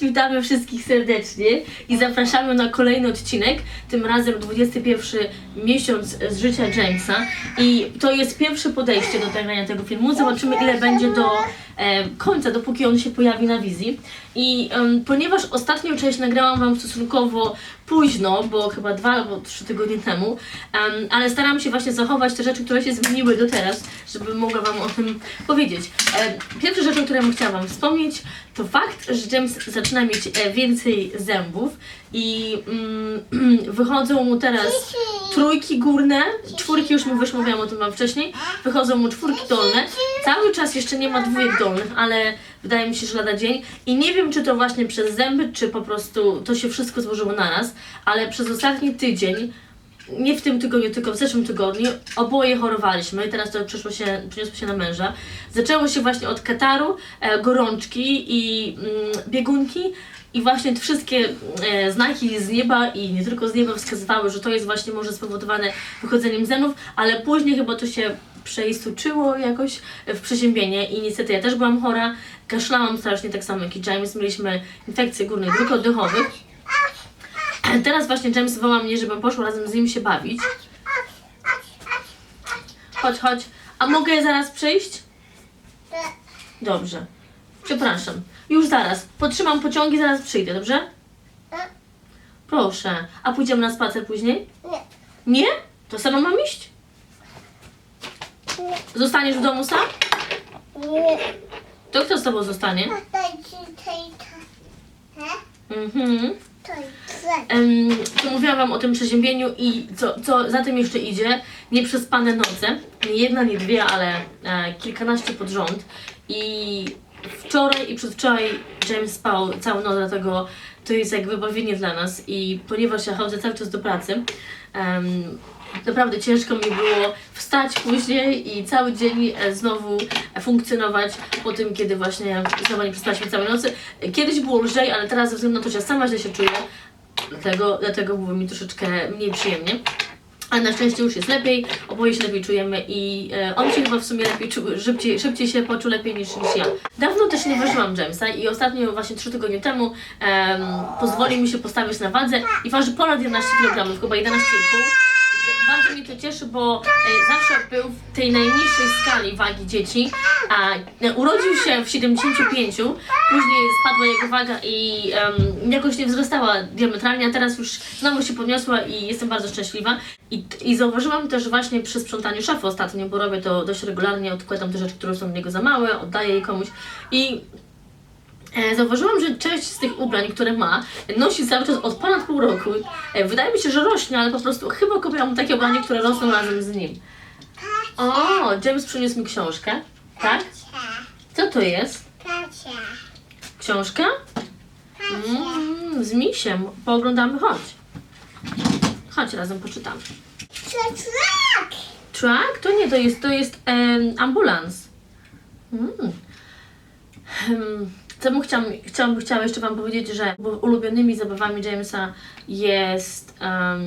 witamy wszystkich serdecznie i zapraszamy na kolejny odcinek, tym razem 21 miesiąc z życia Jamesa. I to jest pierwsze podejście do nagrania tego filmu, zobaczymy ile będzie do e, końca, dopóki on się pojawi na wizji i em, ponieważ ostatnią część nagrałam Wam stosunkowo późno, bo chyba dwa albo trzy tygodnie temu, em, ale staram się właśnie zachować te rzeczy, które się zmieniły do teraz, żeby mogła Wam o tym powiedzieć. E, Pierwsza rzecz, o której bym chciała Wam wspomnieć, to fakt, że James zaczyna mieć e, więcej zębów i mm, wychodzą mu teraz trójki górne, czwórki już mu wyszło, mówiłam o tym Wam wcześniej, wychodzą mu czwórki dolne. Cały czas jeszcze nie ma dwójek dolnych, ale wydaje mi się, że lada dzień. I nie wiem, czy to właśnie przez zęby, czy po prostu to się wszystko złożyło naraz, ale przez ostatni tydzień nie w tym tygodniu, tylko w zeszłym tygodniu oboje chorowaliśmy i teraz to przyszło się, przyniosło się na męża. Zaczęło się właśnie od kataru, e, gorączki i mm, biegunki i właśnie te wszystkie e, znaki z nieba i nie tylko z nieba wskazywały, że to jest właśnie może spowodowane wychodzeniem zębów, ale później chyba to się przeistuczyło jakoś w przeziębienie i niestety ja też byłam chora, kaszlałam strasznie tak samo jak i James, mieliśmy infekcje górnych dróg oddechowych. Teraz właśnie James woła mnie, żebym poszła razem z nim się bawić. Chodź, chodź. A mogę zaraz przyjść? Dobrze. Przepraszam. Już zaraz. Potrzymam pociągi, zaraz przyjdę, dobrze? Proszę. A pójdziemy na spacer później? Nie. Nie? To sama mam iść? Zostaniesz w domu sam? Nie. To kto z tobą zostanie? Mhm. Em, to mówiłam Wam o tym przeziębieniu i co, co za tym jeszcze idzie, nieprzespane noce, nie jedna, nie dwie, ale e, kilkanaście pod rząd i wczoraj i przedwczoraj James spał całą noc, dlatego to jest jak wybawienie dla nas i ponieważ ja chodzę cały czas do pracy, em, naprawdę ciężko mi było wstać później i cały dzień e, znowu funkcjonować po tym, kiedy właśnie znowu nie przespaliśmy całej nocy. Kiedyś było lżej, ale teraz ze względu na to, że ja sama źle się czuję, Dlatego, dlatego było mi troszeczkę mniej przyjemnie. Ale na szczęście już jest lepiej, oboje się lepiej czujemy i e, on się chyba w sumie lepiej czuł, szybciej, szybciej się poczuł lepiej niż, niż ja. Dawno też nie ważyłam Jamesa i ostatnio właśnie trzy tygodnie temu em, pozwolił mi się postawić na wadze i waży ponad 11 kg, chyba 11,5 bardzo mnie to cieszy, bo e, zawsze był w tej najniższej skali wagi dzieci, a e, urodził się w 75, później spadła jego waga i jakoś nie wzrastała diametralnie, a teraz już znowu się podniosła i jestem bardzo szczęśliwa. I, I zauważyłam też właśnie przy sprzątaniu szafy ostatnio, bo robię to dość regularnie, odkładam te rzeczy, które są do niego za małe, oddaję je komuś i Zauważyłam, że część z tych ubrań, które ma, nosi cały czas od ponad pół roku. E, Wydaje mi się, że rośnie, ale po prostu chyba kupiłam mu takie ubranie, które rosną razem z nim. O, James przyniósł mi książkę. Tak? Co to jest? Książka? Mm, z misiem. Pooglądamy, chodź. Chodź, razem poczytamy. Czek. Truck? To nie, to jest, to jest ambulans. Mm. Hmm. Co bym chciałam, chciałam, chciałam jeszcze Wam powiedzieć, że ulubionymi zabawami Jamesa jest em,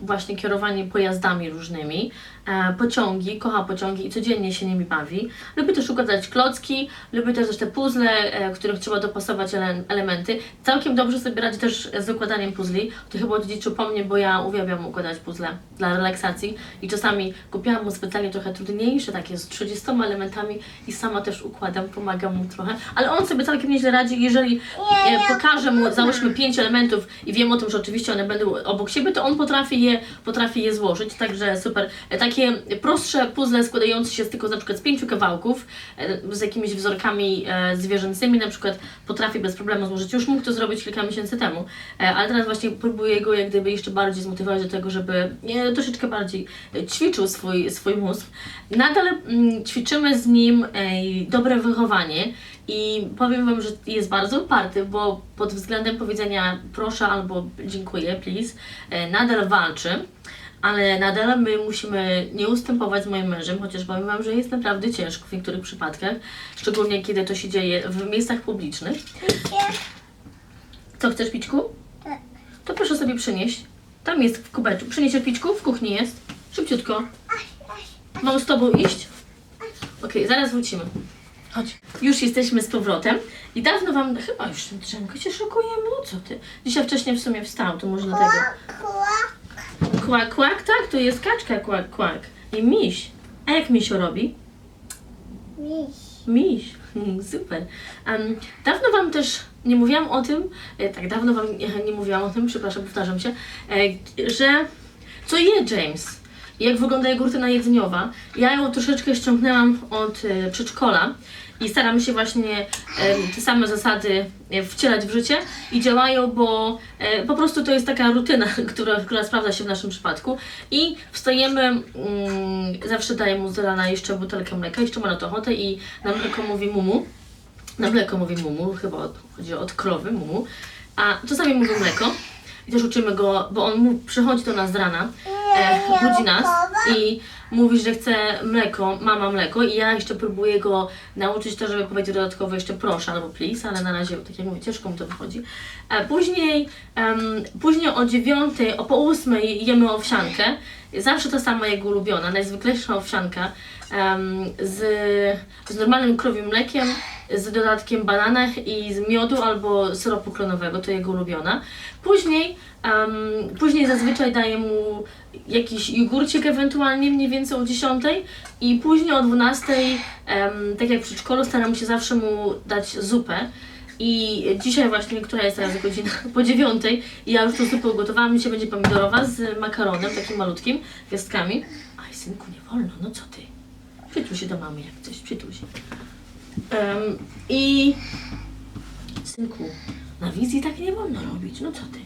właśnie kierowanie pojazdami różnymi, e, pociągi, kocha pociągi i codziennie się nimi bawi. Lubi też układać klocki, lubi też te puzzle, e, których trzeba dopasować ele elementy. Całkiem dobrze sobie radzi też z układaniem puzli. To chyba odziedziczył po mnie, bo ja uwielbiam układać puzzle dla relaksacji i czasami kupiłam mu specjalnie trochę trudniejsze, takie z 30 elementami i sama też układam, pomagam mu trochę, ale on sobie całkiem nieźle radzi, jeżeli e, pokażę mu, załóżmy pięć elementów i wiem o tym, że oczywiście one będą obok siebie, to on potrafi je, potrafi je złożyć, także super. E, Takie prostsze puzzle składające się z tylko na przykład z pięciu kawałków, e, z jakimiś wzorkami e, zwierzęcymi na przykład potrafi bez problemu złożyć. Już mógł to zrobić kilka miesięcy temu, e, ale teraz właśnie próbuję go jak gdyby jeszcze bardziej zmotywować do tego, żeby e, troszeczkę bardziej ćwiczył swój, swój mózg. Nadal mm, ćwiczymy z nim e, dobre wychowanie i powiem Wam, że jest bardzo uparty, bo pod względem powiedzenia proszę albo dziękuję, please, e, nadal walczy. Ale nadal my musimy nie ustępować z moim mężem, chociaż powiem Wam, że jest naprawdę ciężko w niektórych przypadkach, szczególnie kiedy to się dzieje w miejscach publicznych. Co chcesz, Pićku? Tak. To proszę sobie przynieść. Tam jest w kubeczku. Przyniesie Pićku? W kuchni jest. Szybciutko. Mam z Tobą iść? Okej, zaraz wrócimy. Chodź. Już jesteśmy z powrotem i dawno wam, chyba już drzemkę się szokujemy, no co ty? Dzisiaj wcześniej w sumie wstał, to może dlatego. Kłak. Kłak, kłak, tak, to jest kaczka, kłak, kłak. I miś. A jak misio robi? Miś. Miś. Super. Dawno wam też nie mówiłam o tym, e, tak dawno wam nie, nie mówiłam o tym, przepraszam, powtarzam się, e, że co je James? Jak wygląda jego rutyna jedzeniowa? Ja ją troszeczkę ściągnęłam od e, przedszkola i staram się właśnie te same zasady e, wcielać w życie i działają, bo e, po prostu to jest taka rutyna, która, która sprawdza się w naszym przypadku. I wstajemy, mm, zawsze daję mu z rana jeszcze butelkę mleka, jeszcze ma na to ochotę i na mleko mówi mumu. Na mleko mówi mumu, chyba od, chodzi od krowy mumu. A czasami mówi mleko. I też uczymy go, bo on mu przychodzi do nas z rana, e, budzi nas i mówi, że chce mleko, mama mleko i ja jeszcze próbuję go nauczyć to, żeby powiedzieć dodatkowo jeszcze proszę albo please, ale na razie, tak jak mówię, ciężko mu to wychodzi. A później, em, później o dziewiątej, o po ósmej jemy owsiankę. Zawsze ta sama jego ulubiona, najzwyklejsza owsianka em, z, z normalnym krowim mlekiem, z dodatkiem banana i z miodu albo syropu klonowego, to jego ulubiona. Później, em, później zazwyczaj daję mu jakiś jogurcik ewentualnie mniej więcej o 10 i później o 12, em, tak jak w przedszkolu, staram się zawsze mu dać zupę. I dzisiaj właśnie, która jest teraz godzina po dziewiątej, ja już tą zupę ugotowałam, dzisiaj będzie pomidorowa z makaronem, takim malutkim, gwiazdkami. Aj, synku, nie wolno, no co ty? Przytul się do mamy jak coś, przytul się. Em, I synku, na wizji tak nie wolno robić, no co ty?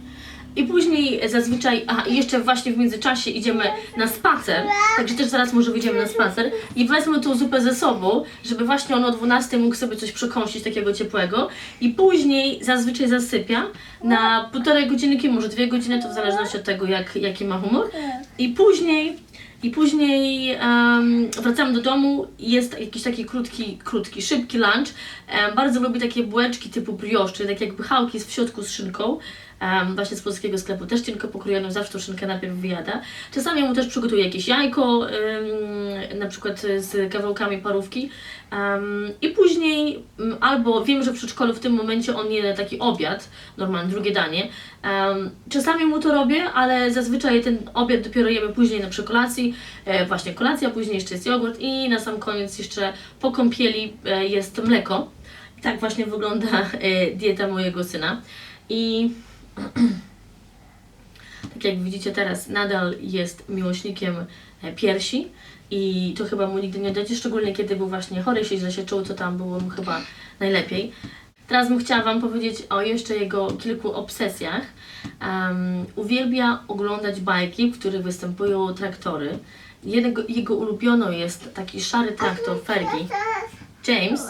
I później zazwyczaj, a jeszcze właśnie w międzyczasie idziemy na spacer, także też zaraz może wyjdziemy na spacer. I wezmę tą zupę ze sobą, żeby właśnie on o 12 mógł sobie coś przekąsić takiego ciepłego. I później zazwyczaj zasypia na półtorej godzinki, może dwie godziny, to w zależności od tego jak, jaki ma humor. I później i później em, wracamy do domu. Jest jakiś taki krótki, krótki, szybki lunch. Em, bardzo lubię takie bułeczki typu brioche, czyli tak jakby chałki w środku z szynką. Em, właśnie z polskiego sklepu, też cienko pokrojoną, zawsze tą szynkę najpierw wyjada. Czasami mu też przygotuję jakieś jajko, em, na przykład z kawałkami parówki. Em, I później mm, albo wiem, że w przedszkolu w tym momencie on je taki obiad, normalnie drugie danie. Em, czasami mu to robię, ale zazwyczaj ten obiad dopiero jemy później na przy kolacji. E, właśnie kolacja, później jeszcze jest jogurt i na sam koniec jeszcze po kąpieli e, jest mleko. Tak właśnie wygląda e, dieta mojego syna. I tak jak widzicie teraz, nadal jest miłośnikiem e, piersi i to chyba mu nigdy nie odejdzie, szczególnie kiedy był właśnie chory, się źle się czuł, to tam było mu chyba najlepiej. Teraz bym chciała Wam powiedzieć o jeszcze jego kilku obsesjach. Um, uwielbia oglądać bajki, w których występują traktory. Jego, jego ulubioną jest taki szary traktor Fergie. James,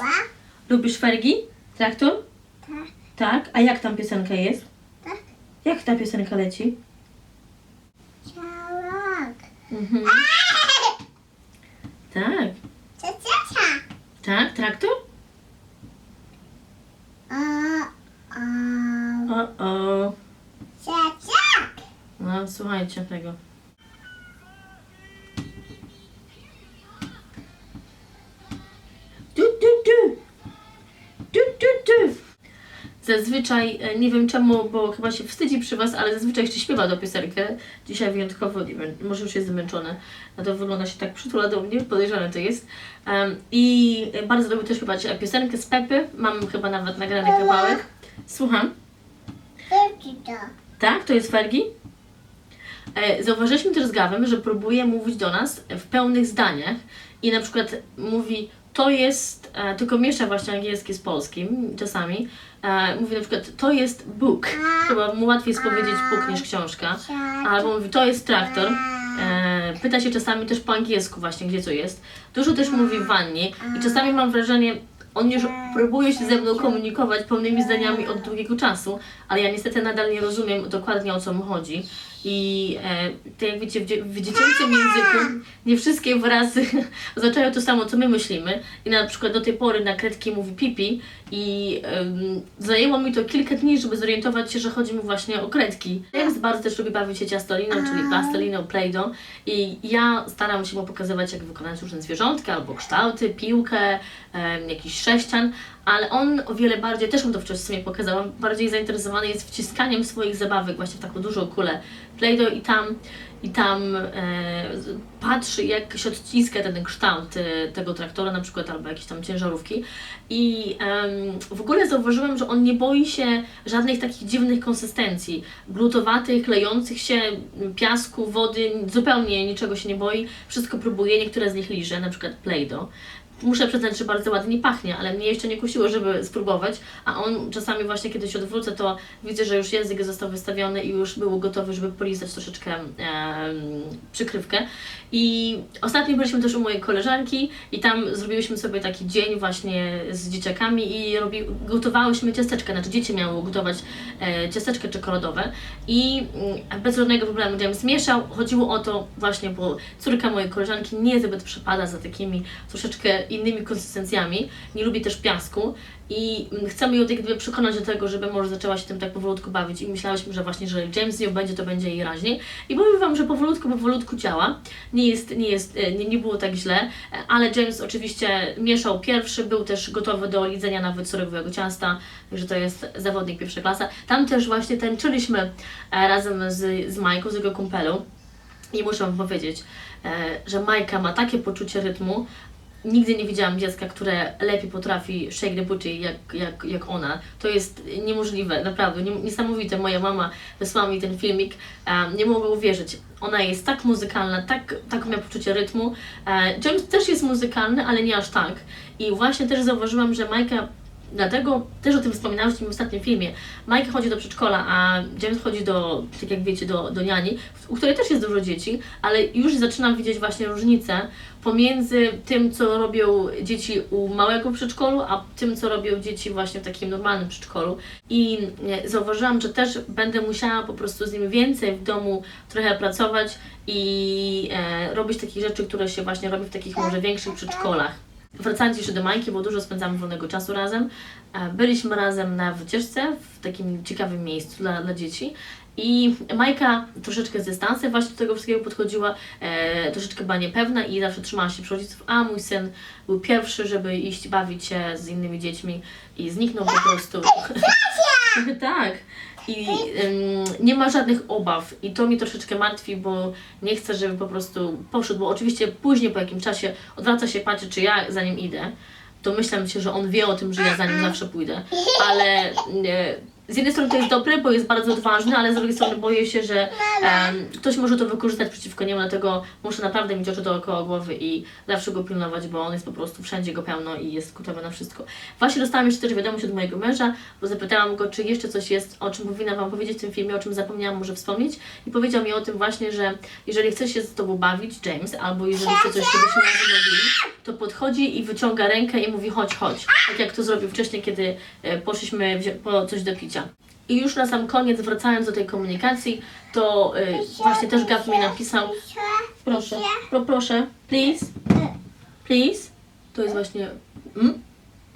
lubisz Fergie? Traktor? Tak. Tak? A jak tam piosenka jest? Jak ta piosenka leci? Ciałak. Mhm. Tak. Ciaciacia. Tak, traktor? A, O, o. ciaciak. No, słuchajcie tego. Zazwyczaj, e, nie wiem czemu, bo chyba się wstydzi przy Was, ale zazwyczaj jeszcze śpiewa do piosenkę. Dzisiaj wyjątkowo, nie wiem, może już jest zmęczony. Na to wygląda się tak przytula do mnie, podejrzane to jest. Em, I bardzo lubię też śpiewać e, piosenkę z Pepy. Mam chyba nawet nagrany kawałek. Słucham. Wielki to. Tak, to jest Fergie. E, Zauważyliśmy też z Gawem, że próbuje mówić do nas w pełnych zdaniach i na przykład mówi to jest, e, tylko miesza właśnie angielski z polskim czasami. E, mówi na przykład to jest book, chyba mu łatwiej jest powiedzieć book niż książka. Albo mówi to jest traktor. E, pyta się czasami też po angielsku właśnie, gdzie co jest. Dużo też mówi w wannie i czasami mam wrażenie, on już próbuje się ze mną komunikować pełnymi zdaniami od długiego czasu, ale ja niestety nadal nie rozumiem dokładnie o co mu chodzi. I e, tak jak wiecie, w, dzie- w dziecięcym języku nie wszystkie wyrazy oznaczają to samo, co my myślimy. I na przykład do tej pory na kredki mówi pipi i em, zajęło mi to kilka dni, żeby zorientować się, że chodzi mu właśnie o kredki. James bardzo też lubi bawić się ciastoliną, czyli plasteliną, play-doh i ja staram się mu pokazywać, jak wykonać różne zwierzątka albo kształty, piłkę, em, jakiś sześcian, ale on o wiele bardziej, też mu to wcześniej pokazałam, bardziej zainteresowany jest wciskaniem swoich zabawek właśnie w taką dużą kulę Play-Doh i tam, i tam e, patrzy, jak się odciska ten kształt e, tego traktora na przykład, albo jakiejś tam ciężarówki. I em, w ogóle zauważyłem, że on nie boi się żadnych takich dziwnych konsystencji, glutowatych, klejących się, piasku, wody, zupełnie niczego się nie boi. Wszystko próbuje, niektóre z nich liże, na przykład Play-Doh. Muszę przyznać, że bardzo ładnie pachnie, ale mnie jeszcze nie kusiło, żeby spróbować, a on czasami właśnie kiedy się odwrócę, to widzę, że już język został wystawiony i już był gotowy, żeby polizać troszeczkę em, przykrywkę. I ostatnio byliśmy też u mojej koleżanki i tam zrobiłyśmy sobie taki dzień właśnie z dzieciakami i robi, gotowałyśmy ciasteczka, znaczy dzieci miały gotować e, ciasteczka czekoladowe i mm, bez żadnego problemu James mieszał. Chodziło o to właśnie, bo córka mojej koleżanki nie zbyt przepada za takimi troszeczkę innymi konsystencjami, nie lubi też piasku i mm, chcemy ją tak gdyby przekonać do tego, żeby może zaczęła się tym tak powolutku bawić. I myślałyśmy, że właśnie, że James z nią będzie, to będzie jej raźniej. I powiem Wam, że powolutku, powolutku działa, nie jest, nie jest, e, nie, nie było tak źle, e, ale James oczywiście mieszał pierwszy, był też gotowy do lidzenia nawet surowego ciasta, także to jest zawodnik pierwsza klasa. Tam też właśnie tańczyliśmy e, razem z, z Majką, z jego kumpelą. I muszę Wam powiedzieć, że Majka ma takie poczucie rytmu, Nigdy nie widziałam dziecka, które lepiej potrafi shake the booty jak, jak, jak ona. To jest niemożliwe, naprawdę, nie, niesamowite. Moja mama wysłała mi ten filmik, nie mogę uwierzyć. Ona jest tak muzykalna, tak, tak ma poczucie rytmu. E, James też jest muzykalny, ale nie aż tak. I właśnie też zauważyłam, że Majka Dlatego też o tym wspominałam w tym ostatnim filmie. Mike chodzi do przedszkola, a James chodzi do, tak jak wiecie, do, do niani, u której też jest dużo dzieci, ale już zaczynam widzieć właśnie różnicę pomiędzy tym, co robią dzieci u małego przedszkolu, a tym, co robią dzieci właśnie w takim normalnym przedszkolu. I e, zauważyłam, że też będę musiała po prostu z nim więcej w domu trochę pracować i e, robić takich rzeczy, które się właśnie robi w takich może większych przedszkolach. Wracając jeszcze do Majki, bo dużo spędzamy wolnego czasu razem. e, Byliśmy razem na wycieczce w takim ciekawym miejscu dla, dla dzieci. I Majka troszeczkę z dystansem właśnie do tego wszystkiego podchodziła, e, troszeczkę była niepewna i zawsze trzymała się przy rodziców, a mój syn był pierwszy, żeby iść bawić się z innymi dziećmi i zniknął po prostu. tak. I ym, nie ma żadnych obaw. I to mnie troszeczkę martwi, bo nie chcę, żeby po prostu poszedł, bo oczywiście później po jakimś czasie odwraca się, patrzy, czy ja za nim idę. To myślę się, że on wie o tym, że ja za nim zawsze pójdę, ale e, z jednej strony to jest dobre, bo jest bardzo odważny, ale z drugiej strony boję się, że em, ktoś może to wykorzystać przeciwko niemu, dlatego muszę naprawdę mieć oczy dookoła głowy i zawsze go pilnować, bo on jest po prostu wszędzie go pełno i jest gotowy na wszystko. Właśnie dostałam jeszcze też wiadomość od mojego męża, bo zapytałam go, czy jeszcze coś jest, o czym powinna Wam powiedzieć w tym filmie, o czym zapomniałam może wspomnieć i powiedział mi o tym właśnie, że jeżeli chce się z Tobą bawić, James, albo jeżeli chce coś, żebyśmy razem robili, to podchodzi i wyciąga rękę i mówi chodź, chodź. Tak jak to zrobił wcześniej, kiedy e, poszliśmy po coś do picia. I już na sam koniec, wracając do tej komunikacji, to e, właśnie też Gab mi napisał, proszę, pro, proszę, please, please, to jest właśnie, mm?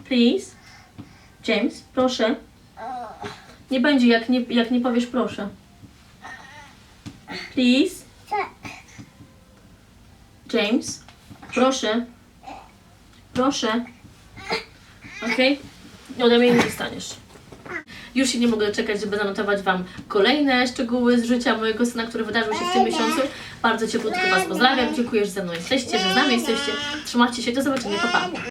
please, James, proszę, nie będzie jak nie, jak nie powiesz proszę, please, James, proszę, proszę, okej, ode mnie nie dostaniesz. Już się nie mogę doczekać, żeby zanotować Wam kolejne szczegóły z życia mojego syna, które wydarzyły się w tym miesiącu. Bardzo cieplutko Was pozdrawiam. Dziękuję, że ze mną jesteście, że z nami jesteście. Trzymajcie się, do zobaczenia, pa pa.